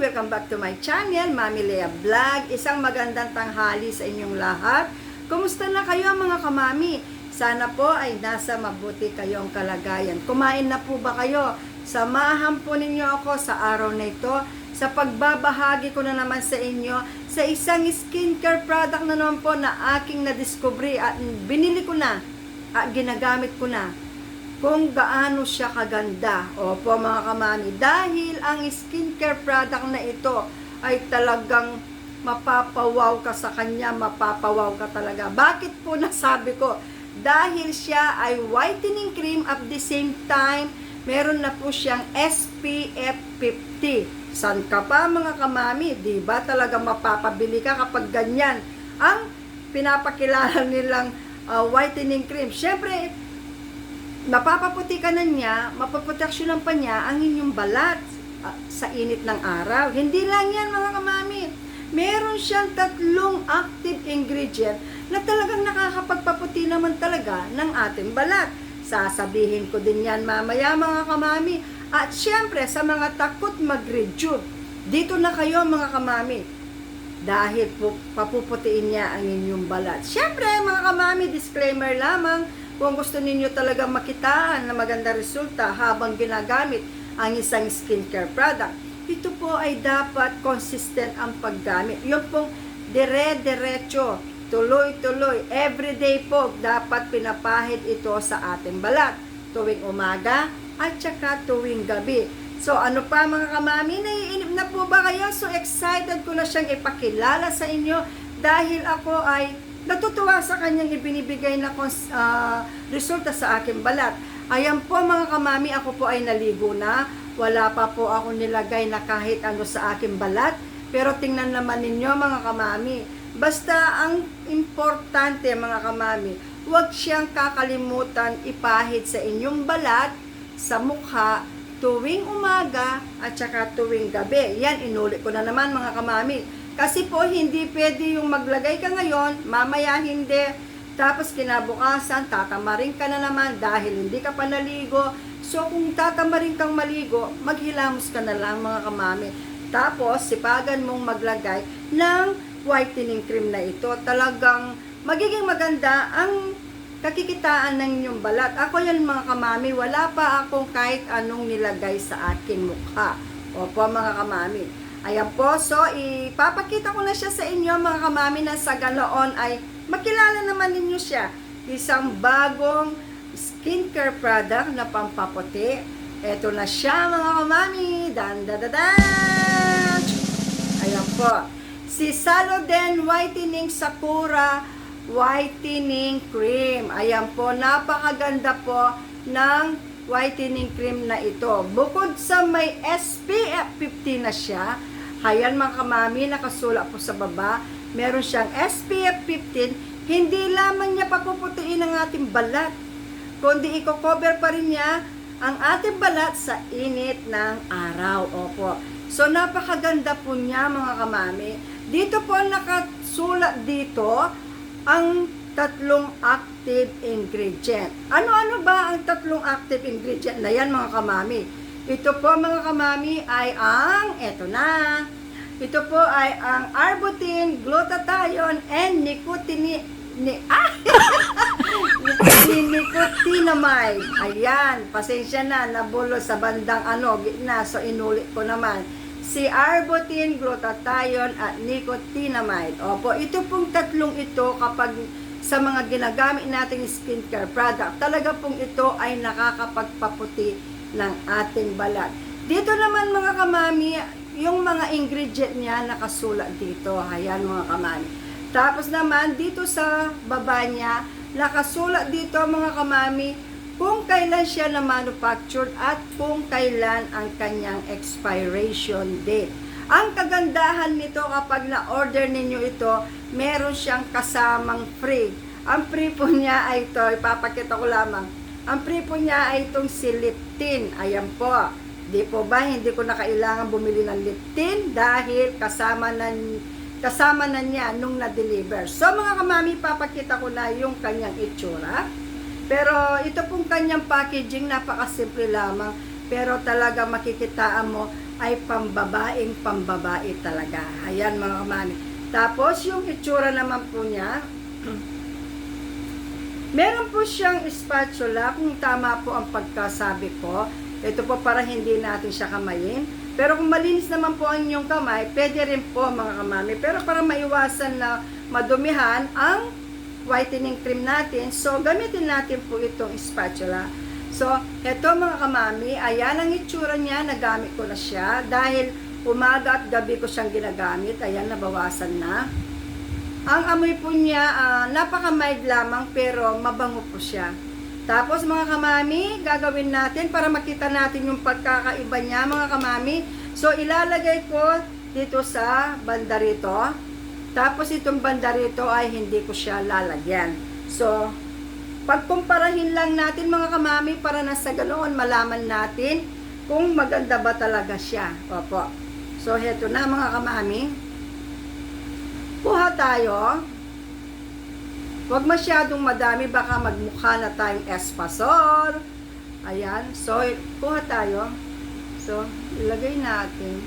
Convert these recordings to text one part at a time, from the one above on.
Welcome back to my channel, Mami Lea Vlog. Isang magandang tanghali sa inyong lahat. Kumusta na kayo mga kamami? Sana po ay nasa mabuti kayong kalagayan. Kumain na po ba kayo? Samahan po ninyo ako sa araw na ito sa pagbabahagi ko na naman sa inyo sa isang skincare product na naman po na aking na-discovery at binili ko na at ginagamit ko na kung gaano siya kaganda. Opo mga kamami, dahil ang skincare product na ito ay talagang mapapawaw ka sa kanya, mapapawaw ka talaga. Bakit po nasabi ko? Dahil siya ay whitening cream at the same time, meron na po siyang SPF 50. San ka pa mga kamami? Di ba talaga mapapabili ka kapag ganyan? Ang pinapakilala nilang uh, whitening cream. Siyempre, napapaputi ka na niya, mapaproteksyonan pa niya ang inyong balat ah, sa init ng araw. Hindi lang yan mga kamami. Meron siyang tatlong active ingredient na talagang nakakapagpaputi naman talaga ng ating balat. Sasabihin ko din yan mamaya mga kamami. At syempre sa mga takot mag-rejuve, dito na kayo mga kamami. Dahil po, papuputiin niya ang inyong balat. Syempre mga kamami, disclaimer lamang, kung gusto ninyo talaga makitaan na maganda resulta habang ginagamit ang isang skincare product, ito po ay dapat consistent ang paggamit. Yung pong dire-diretso, tuloy-tuloy, everyday po, dapat pinapahid ito sa ating balat. Tuwing umaga at saka tuwing gabi. So ano pa mga kamami, naiinip na po ba kayo? So excited ko na siyang ipakilala sa inyo dahil ako ay natutuwa sa kanyang ibinibigay na ah, resulta sa aking balat. Ayan po mga kamami, ako po ay naligo na. Wala pa po ako nilagay na kahit ano sa aking balat. Pero tingnan naman ninyo mga kamami. Basta ang importante mga kamami, huwag siyang kakalimutan ipahid sa inyong balat, sa mukha, tuwing umaga at saka tuwing gabi. Yan, inulit ko na naman mga kamami. Kasi po, hindi pwede yung maglagay ka ngayon, mamaya hindi. Tapos kinabukasan, tatamarin ka na naman dahil hindi ka pa naligo. So kung tatamarin kang maligo, maghilamos ka na lang mga kamami. Tapos, sipagan mong maglagay ng whitening cream na ito. Talagang magiging maganda ang kakikitaan ng inyong balat. Ako yan mga kamami, wala pa akong kahit anong nilagay sa aking mukha. Opo mga kamami. Ayan po, so ipapakita ko na siya sa inyo mga kamami na sa ganoon ay makilala naman ninyo siya. Isang bagong skincare product na pampaputi. Ito na siya mga kamami. Dan da da dan! Ayan po. Si Saloden Whitening Sakura Whitening Cream. Ayan po, napakaganda po ng whitening cream na ito. Bukod sa may SPF 50 na siya, ayan mga kamami, nakasula po sa baba, meron siyang SPF 15, hindi lamang niya papuputiin ang ating balat, kundi i-cover pa rin niya ang ating balat sa init ng araw. Opo. So, napakaganda po niya mga kamami. Dito po nakasulat dito ang tatlong active ingredient. Ano-ano ba ang tatlong active ingredient na yan mga kamami? Ito po mga kamami ay ang, eto na, ito po ay ang arbutin, glutathione, and nicotine, ni, ah! ni nicotinamide. Ayan, pasensya na, nabulo sa bandang ano, gitna, so inulit ko naman. Si arbutin, glutathione, at nicotinamide. Opo, ito pong tatlong ito kapag sa mga ginagamit nating skincare product, talaga pong ito ay nakakapagpaputi ng ating balat. Dito naman mga kamami, yung mga ingredient niya nakasulat dito. Ayan mga kamami. Tapos naman, dito sa baba niya, nakasulat dito mga kamami, kung kailan siya na manufactured at kung kailan ang kanyang expiration date. Ang kagandahan nito kapag na-order ninyo ito, meron siyang kasamang free. Ang free po niya ay ito, ipapakita ko lamang. Ang free niya ay itong si Liptin. Ayan po. Di po ba, hindi ko na kailangan bumili ng Liptin dahil kasama na, kasama na niya nung na-deliver. So mga kamami, papakita ko na yung kanyang itsura. Pero ito pong kanyang packaging, napakasimple lamang. Pero talaga makikitaan mo, ay pambabaing pambabae talaga. Ayan mga kamami. Tapos yung itsura naman po niya, meron po siyang spatula kung tama po ang pagkasabi ko. Ito po para hindi natin siya kamayin. Pero kung malinis naman po ang inyong kamay, pwede rin po mga kamami. Pero para maiwasan na madumihan ang whitening cream natin, so gamitin natin po itong spatula. So, ito mga kamami, ayan ang itsura niya, nagamit ko na siya. Dahil umaga at gabi ko siyang ginagamit, ayan, nabawasan na. Ang amoy po niya, ah, napaka-mild lamang pero mabango po siya. Tapos mga kamami, gagawin natin para makita natin yung pagkakaiba niya mga kamami. So ilalagay ko dito sa banda rito. Tapos itong banda rito ay hindi ko siya lalagyan. So pagkumparahin lang natin mga kamami para na ganoon malaman natin kung maganda ba talaga siya. Opo. So heto na mga kamami. Kuha tayo. Huwag masyadong madami, baka magmukha na tayong espasol. Ayan. So, kuha tayo. So, ilagay natin.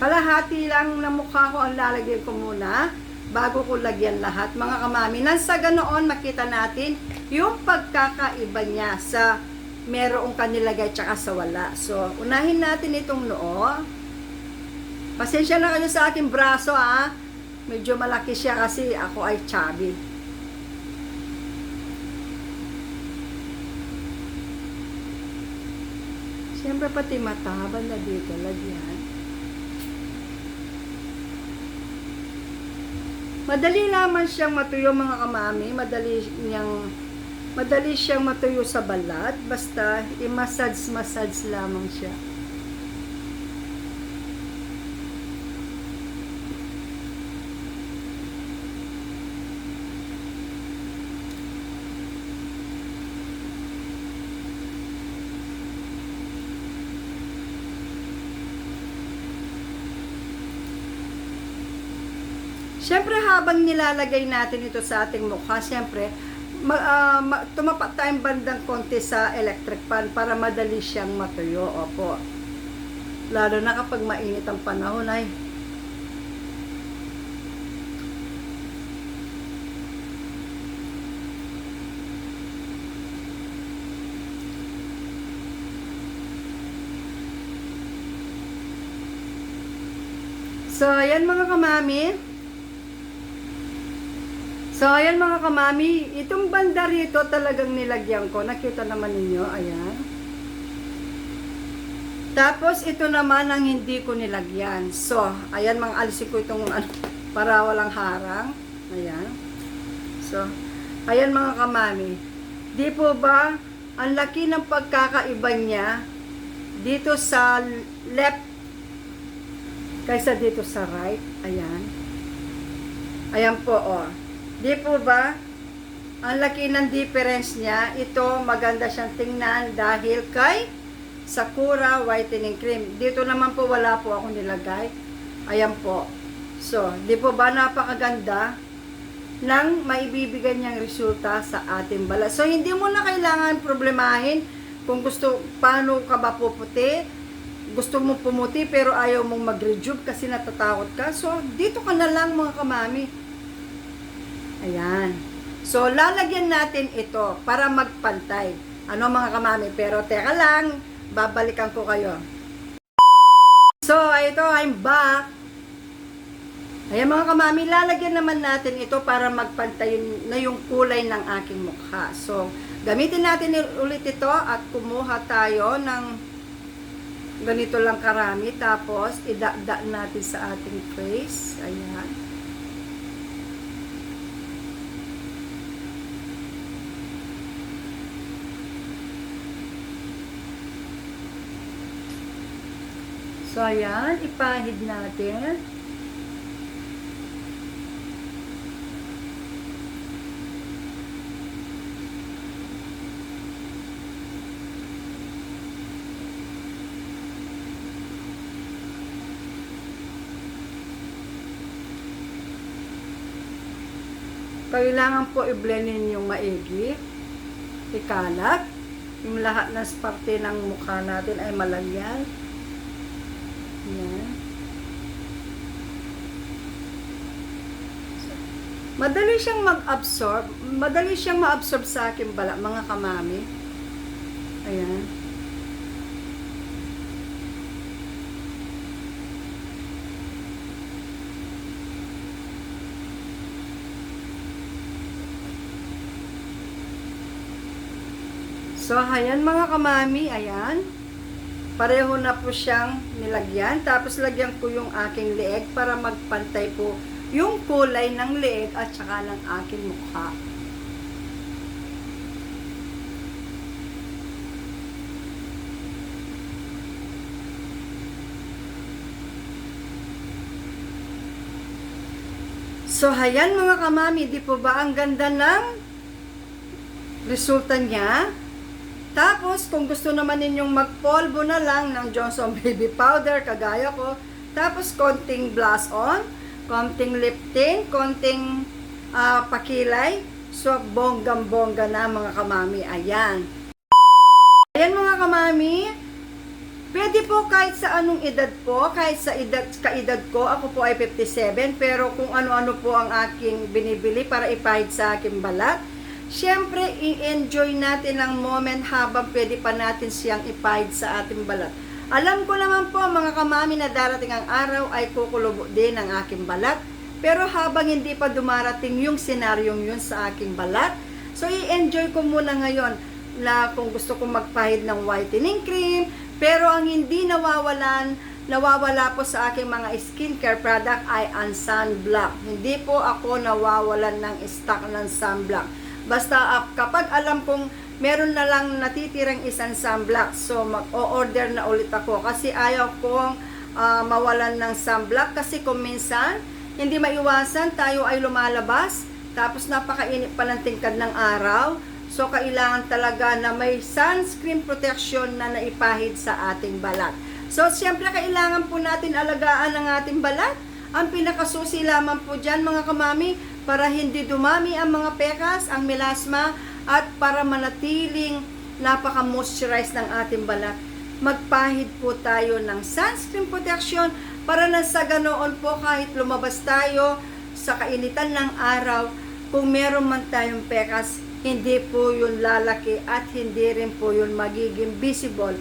Kalahati lang na mukha ko ang lalagyan ko muna bago ko lagyan lahat. Mga kamami, nang sa ganoon makita natin yung pagkakaiba niya sa merong kanilagay tsaka sa wala. So, unahin natin itong noo. Pasensya na kayo sa aking braso ah. Medyo malaki siya kasi ako ay chubby. Siyempre pati mata, banda dito, lagyan. Madali naman siyang matuyo mga kamami, madali niyang madali siyang matuyo sa balat, basta i-massage-massage lamang siya. Siyempre habang nilalagay natin ito sa ating mukha, siyempre ma, ah, ma- tumapat tayong bandang konti sa electric fan para madali siyang matuyo. Opo. Lalo na kapag mainit ang panahon ay So, ayan mga kamami. So, ayan mga kamami, itong banda rito talagang nilagyan ko. Nakita naman ninyo, ayan. Tapos, ito naman ang hindi ko nilagyan. So, ayan mga alisin ko itong ano, para walang harang. Ayan. So, ayan mga kamami. Di po ba, ang laki ng pagkakaiba niya dito sa left kaysa dito sa right. Ayan. Ayan po, oh. Di po ba? Ang laki ng difference niya. Ito, maganda siyang tingnan dahil kay Sakura Whitening Cream. Dito naman po, wala po ako nilagay. Ayan po. So, di po ba napakaganda ng maibibigay niyang resulta sa ating balat. So, hindi mo na kailangan problemahin kung gusto, paano ka ba puputi, gusto mo pumuti pero ayaw mong mag-rejuve kasi natatakot ka. So, dito ka na lang mga kamami. Ayan. So, lalagyan natin ito para magpantay. Ano mga kamami? Pero teka lang, babalikan ko kayo. So, ito, I'm back. Ayan mga kamami, lalagyan naman natin ito para magpantay na yung kulay ng aking mukha. So, gamitin natin ulit ito at kumuha tayo ng ganito lang karami. Tapos, idakdak natin sa ating face. Ayan. So, ayan. Ipahid natin. Kailangan po i-blendin yung maigi. ikalat. Yung lahat ng parte ng mukha natin ay malagyan. Madali siyang mag-absorb. Madali siyang ma-absorb sa akin bala, mga kamami. Ayan. So, ayan mga kamami, ayan. Pareho na po siyang nilagyan. Tapos, lagyan ko yung aking leeg para magpantay po yung kulay ng leeg at saka ng aking mukha. So, ayan mga kamami, di po ba ang ganda ng resulta niya? Tapos, kung gusto naman ninyong magpolvo na lang ng Johnson Baby Powder, kagaya ko, tapos konting blush on, konting lip tint, konting ah, pakilay, so bonggang-bongga na mga kamami. Ayan. Ayan mga kamami, Pwede po kahit sa anong edad po, kahit sa edad, kaedad ko, ako po ay 57, pero kung ano-ano po ang aking binibili para ipahid sa aking balat, syempre, i-enjoy natin ang moment habang pwede pa natin siyang ipahid sa ating balat. Alam ko naman po, mga kamami, na darating ang araw ay kukulubo din ang aking balat, pero habang hindi pa dumarating yung senaryong yun sa aking balat, so i-enjoy ko muna ngayon na kung gusto kong magpahid ng whitening cream, pero ang hindi nawawalan, nawawala po sa aking mga skincare product ay ang sunblock. Hindi po ako nawawalan ng stock ng sunblock. Basta uh, kapag alam kong meron na lang natitirang isang sunblock, so mag-o-order na ulit ako kasi ayaw kong uh, mawalan ng sunblock kasi kung minsan hindi maiwasan tayo ay lumalabas tapos napakainit pa ng tingkad ng araw So, kailangan talaga na may sunscreen protection na naipahid sa ating balat. So, siyempre, kailangan po natin alagaan ang ating balat. Ang pinakasusi lamang po dyan, mga kamami, para hindi dumami ang mga pekas, ang melasma, at para manatiling napaka-moisturize ng ating balat. Magpahid po tayo ng sunscreen protection para na sa ganoon po kahit lumabas tayo sa kainitan ng araw, kung meron man tayong pekas, hindi po yun lalaki at hindi rin po yun magiging visible.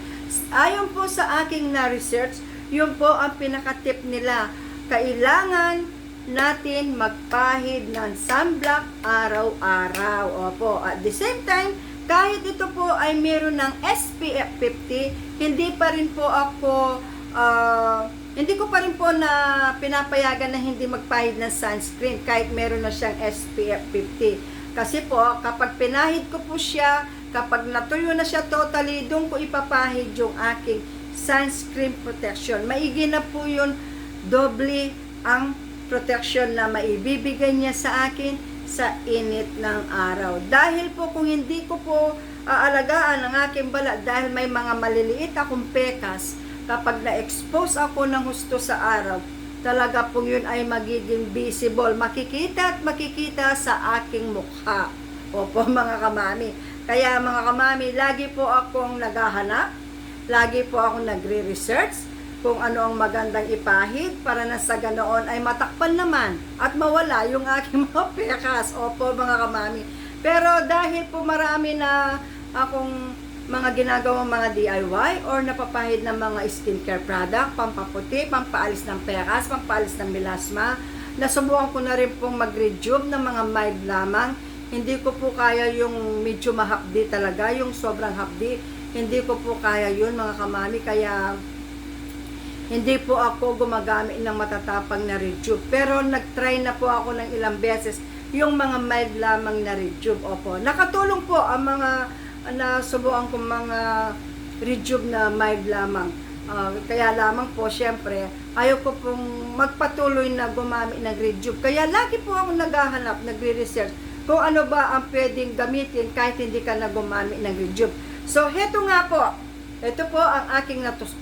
Ayon po sa aking na-research, yun po ang pinaka-tip nila. Kailangan natin magpahid ng sunblock araw-araw. Opo, at the same time, kahit ito po ay meron ng SPF 50, hindi pa rin po ako ah, hindi ko pa rin po na pinapayagan na hindi magpahid ng sunscreen kahit meron na siyang SPF 50. Kasi po, kapag pinahid ko po siya, kapag natuyo na siya totally, doon ko ipapahid yung aking sunscreen protection. Maigi na po yun, doble ang protection na maibibigay niya sa akin sa init ng araw. Dahil po kung hindi ko po aalagaan ang aking balat dahil may mga maliliit akong pekas, kapag na-expose ako ng husto sa araw, talaga po yun ay magiging visible. Makikita at makikita sa aking mukha. Opo mga kamami. Kaya mga kamami, lagi po akong naghahanap, lagi po akong nagre-research kung ano ang magandang ipahid para na sa ganoon ay matakpan naman at mawala yung aking mga pekas. Opo mga kamami. Pero dahil po marami na akong mga ginagawang mga DIY or napapahid ng mga skincare product, pampaputi, pampaalis ng pekas, pampaalis ng melasma. Nasubukan ko na rin pong mag-rejuve ng mga mild lamang. Hindi ko po kaya yung medyo mahapdi talaga, yung sobrang hapdi. Hindi ko po kaya yun mga kamami, kaya hindi po ako gumagamit ng matatapang na rejuve. Pero nag-try na po ako ng ilang beses yung mga mild lamang na rejuve. Opo, nakatulong po ang mga na subukan kong mga rejuve na mild lamang. Ah, kaya lamang po, syempre, ayaw ko pong magpatuloy na gumamit ng rejuve. Kaya lagi po ako naghahanap, nagre-research kung ano ba ang pwedeng gamitin kahit hindi ka na gumamit ng rejuve. So, heto nga po. Ito po ang aking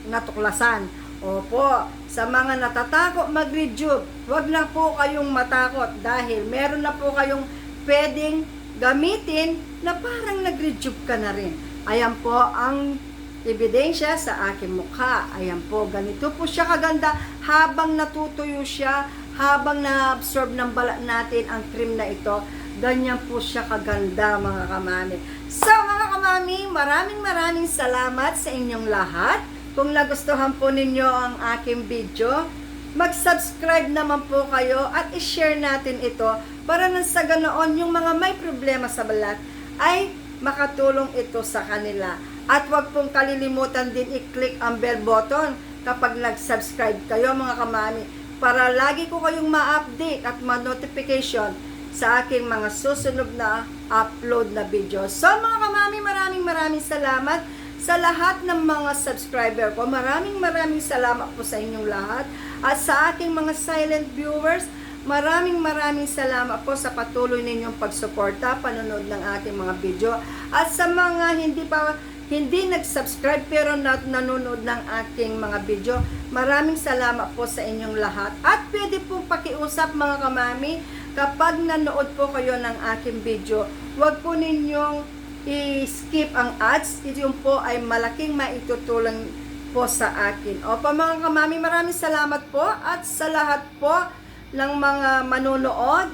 natuklasan. Opo, sa mga natatakot mag-rejuve, huwag na po kayong matakot dahil meron na po kayong pwedeng gamitin na parang nag-rejuve ka na rin. Ayan po ang ebidensya sa aking mukha. Ayan po, ganito po siya kaganda habang natutuyo siya, habang na-absorb ng balat natin ang cream na ito. Ganyan po siya kaganda mga kamami. So mga kamami, maraming maraming salamat sa inyong lahat. Kung nagustuhan po ninyo ang aking video, mag-subscribe naman po kayo at i-share natin ito para nang sa ganoon yung mga may problema sa balat ay makatulong ito sa kanila. At huwag pong kalilimutan din i-click ang bell button kapag nag-subscribe kayo mga kamami para lagi ko kayong ma-update at ma-notification sa aking mga susunod na upload na video. So mga kamami, maraming maraming salamat sa lahat ng mga subscriber ko. Maraming maraming salamat po sa inyong lahat. At sa aking mga silent viewers, maraming maraming salamat po sa patuloy ninyong pagsuporta, panonood ng aking mga video. At sa mga hindi pa hindi nag-subscribe pero not nanonood ng aking mga video, maraming salamat po sa inyong lahat. At pwede po pakiusap mga kamami, kapag nanood po kayo ng aking video, huwag po ninyong i-skip ang ads. Ito po ay malaking maitutulong po sa akin. Opo mga kamami, maraming salamat po at sa lahat po ng mga manonood.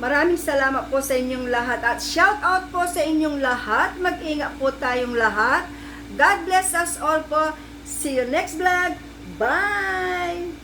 Maraming salamat po sa inyong lahat at shout out po sa inyong lahat. Mag-ingat po tayong lahat. God bless us all po. See you next vlog. Bye!